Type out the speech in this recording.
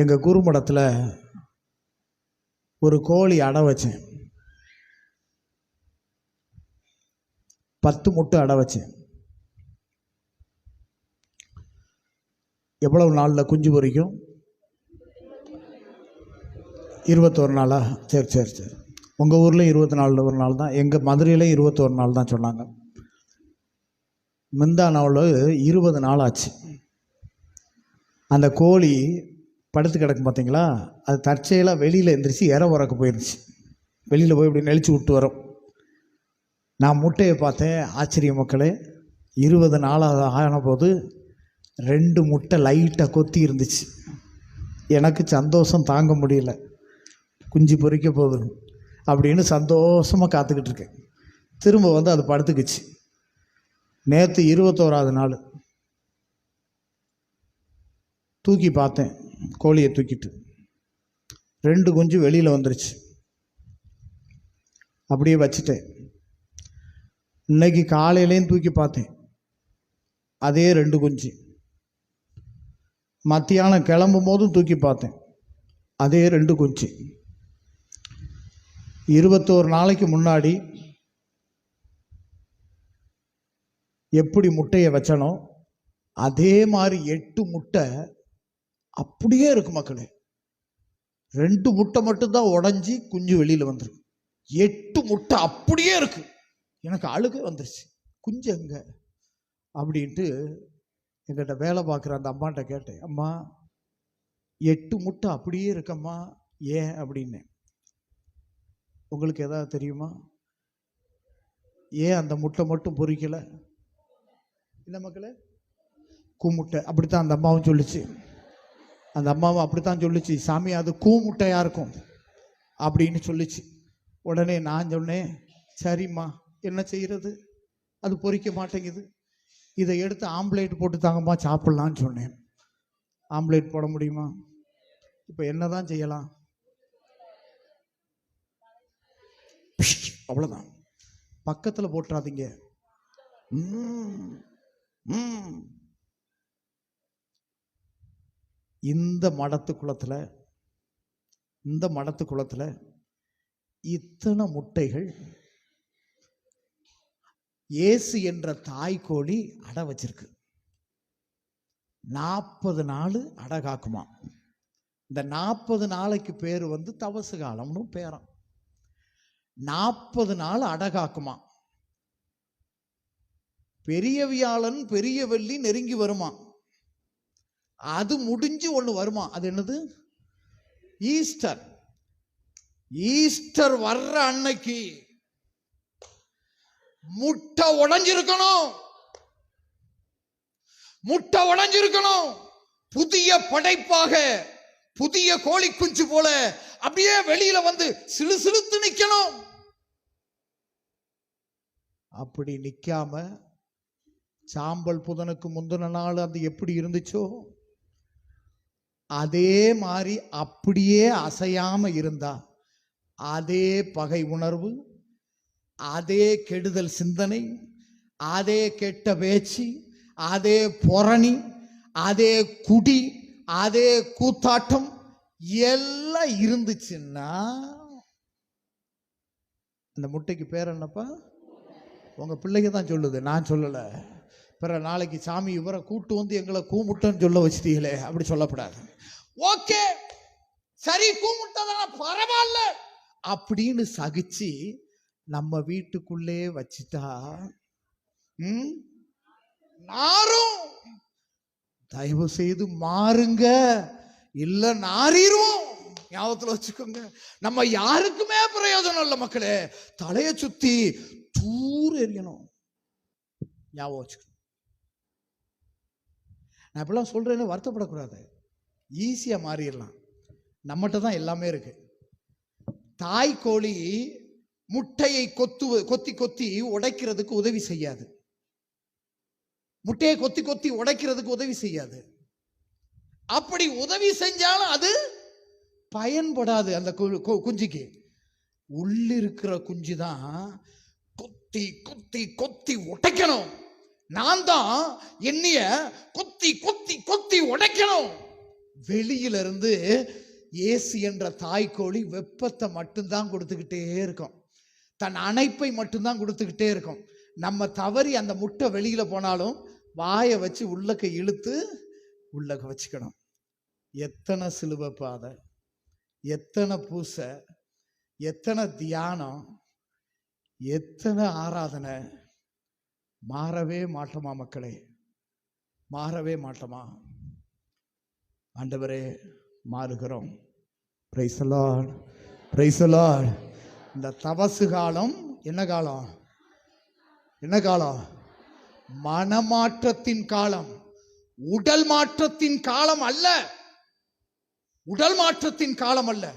எங்கள் குறுமடத்தில் ஒரு கோழி அடை வச்சேன். பத்து முட்டை அடை வச்சேன். எவ்வளவு நாளில் குஞ்சு பொறிக்கும் இருபத்தோரு நாளா? சரி சரி சரி. உங்கள் ஊரில் இருபத்தி நாலு ஒரு நாள் தான். எங்கள் மதுரையில் இருபத்தோரு நாள் தான் சொன்னாங்க. முந்தானாவில் இருபது நாள் ஆச்சு. அந்த கோழி படுத்து கிடக்கும் பார்த்தீங்களா? அது தற்செயலாக வெளியில் எந்திரிச்சு இற உறக்க போயிருந்துச்சு வெளியில் போய் இப்படி நெளிச்சு விட்டு வரும். நான் முட்டையை பார்த்தேன். ஆச்சரிய மக்களே இருபது நாளாக ஆன போது ரெண்டு முட்டை லைட்டாக கொத்தி இருந்துச்சு. எனக்கு சந்தோஷம் தாங்க முடியல. குஞ்சு பொறிக்க போகுது அப்படின்னு சந்தோஷமாக காத்துக்கிட்டு இருக்கேன். திரும்ப வந்து அது படுத்துக்குச்சு. நேற்று இருபத்தோராது நாள். தூக்கி பார்த்தேன். கோழியை தூக்கிட்டு. ரெண்டு குஞ்சு வெளியில் வந்துருச்சு. அப்படியே வச்சுட்டேன். இன்னைக்கு காலையிலையும் தூக்கி பார்த்தேன். அதே ரெண்டு குஞ்சு. மத்தியானம் கிளம்பும் போதும் தூக்கி பார்த்தேன். அதே ரெண்டு குஞ்சு. இருபத்தோரு நாளைக்கு முன்னாடி எப்படி முட்டையை வச்சனோ அதே மாதிரி எட்டு முட்டை அப்படியே இருக்கு மக்களே. ரெண்டு முட்டை மட்டும்தான் உடஞ்சி குஞ்சு வெளியில் வந்துருக்கு. எட்டு முட்டை அப்படியே இருக்கு. எனக்கு அழுகை வந்துருச்சு. குஞ்சு எங்க? அப்படின்ட்டு எங்கிட்ட வேலை பார்க்குற அந்த அம்மாட்ட கேட்டேன். அம்மா எட்டு முட்டை அப்படியே இருக்கம்மா. ஏன்? அப்படின்னு உங்களுக்கு எதாவது தெரியுமா? ஏன் அந்த முட்டை மட்டும் பொறிக்கலை? இல்லை மக்களே கூமுட்டை அப்படித்தான் அந்த அம்மாவும் சொல்லிச்சு. அந்த அம்மாவும் அப்படித்தான் சொல்லுச்சு சாமி அது கூமுட்டையாக இருக்கும். அப்படின்னு சொல்லிச்சு. உடனே நான் சொன்னேன் சரிம்மா என்ன செய்கிறது அது பொறிக்க மாட்டேங்குது. இதை எடுத்து ஆம்லேட் போட்டு தாங்கம்மா சாப்பிட்லான்னு சொன்னேன். ஆம்லேட் போட முடியுமா? இப்போ என்ன தான் செய்யலாம்? அவ்வளோதான் பக்கத்தில் போட்டுறாதீங்க. ம், ம். இந்த மடத்து குளத்தில் இந்த மடத்து குளத்தில் இத்தனை முட்டைகள் இயேசு என்ற தாய்க்கோழி அடை வச்சிருக்கு. நாற்பது நாள் அடை காக்குமா. இந்த நாற்பது நாளைக்கு பேர் வந்து தவசு காலம்னு பேரம். நாற்பது நாள் அடை காக்குமா. பெரிய வியாழன் பெரிய வெள்ளி நெருங்கி வருமா. அது முடிஞ்சு ஒன்று வருமா? அது என்னது? ஈஸ்டர் ஈஸ்டர் வர்ற அன்னைக்கு முட்டை உடைஞ்சிருக்கணும். முட்டை உடைஞ்சிருக்கணும். புதிய படைப்பாக புதிய கோழி குஞ்சு போல அப்படியே வெளியில வந்து சிலு சிலுத்து நிக்கணும். அப்படி நிக்காம சாம்பல் புதனுக்கு முந்தின நாள் அது எப்படி இருந்துச்சோ? அதே மாதிரி அப்படியே அசையாம இருந்தா அதே பகை உணர்வு அதே கெடுதல் சிந்தனை அதே கெட்ட பேச்சு அதே பொரணி அதே குடி அதே கூத்தாட்டம் எல்லாம் இருந்துச்சுன்னா அந்த முட்டைக்கு பேர் என்னப்பா? உங்கள் பிள்ளைங்க தான் சொல்லுது. நான் சொல்லலை. பிற நாளைக்கு சாமி இவரை கூட்டு வந்து எங்களை கூமுட்டன்னு சொல்ல வச்சிட்டீங்களே அப்படி சொல்லப்படாது. ஓகே சரி கூமுட்டதா பரவாயில்ல. அப்படின்னு சகிச்சு நம்ம வீட்டுக்குள்ளே வச்சிட்டா நாரும் தயவு செய்து மாறுங்க. இல்ல நாரிரும். ஞாபகத்துல வச்சுக்கோங்க. நம்ம யாருக்குமே பிரயோஜனம் இல்லை மக்களே. தலைய சுத்தி தூர் எறியணும். ஞாபகம் வச்சுக்கணும். நான் இப்படிலாம் சொல்கிறேன்னு வருத்தப்படக்கூடாது. ஈஸியாக மாறிடலாம். நம்மகிட்ட தான் எல்லாமே இருக்குது தாய் கோழி முட்டையை கொத்து கொத்தி கொத்தி உடைக்கிறதுக்கு உதவி செய்யாது. முட்டையை கொத்தி கொத்தி உடைக்கிறதுக்கு உதவி செய்யாது. அப்படி உதவி செஞ்சாலும் அது பயன்படாது அந்த கு- கு- குஞ்சுக்கு. உள்ளிருக்கிற குஞ்சு தான் கொத்தி கொத்தி கொத்தி உடைக்கணும். நான் தான் என்னைய கொத்தி கொத்தி கொத்தி உடைக்கணும். வெளியிலிருந்து ஏசி என்ற தாய்க்கோழி வெப்பத்தை மட்டும்தான் கொடுத்துக்கிட்டே இருக்கும். தன் அணைப்பை மட்டும்தான் கொடுத்துக்கிட்டே இருக்கும். நம்ம தவறி அந்த முட்டை வெளியில போனாலும் வாயை வச்சு உள்ளக்க இழுத்து உள்ளக்க வச்சுக்கணும். எத்தனை சிலுவை பாதை எத்தனை பூசை எத்தனை தியானம் எத்தனை ஆராதனை மாறவே மாட்டோமா மக்களே? மாறவே மாட்டோமா? ஆண்டவரே மாறுகிறோம். பிரைசலாட் பிரைசலாட் இந்த தவசு காலம் என்ன காலம்? என்ன காலம்? மனமாற்றத்தின் காலம். உடல் மாற்றத்தின் காலம் அல்ல. உடல் மாற்றத்தின் காலம் அல்ல.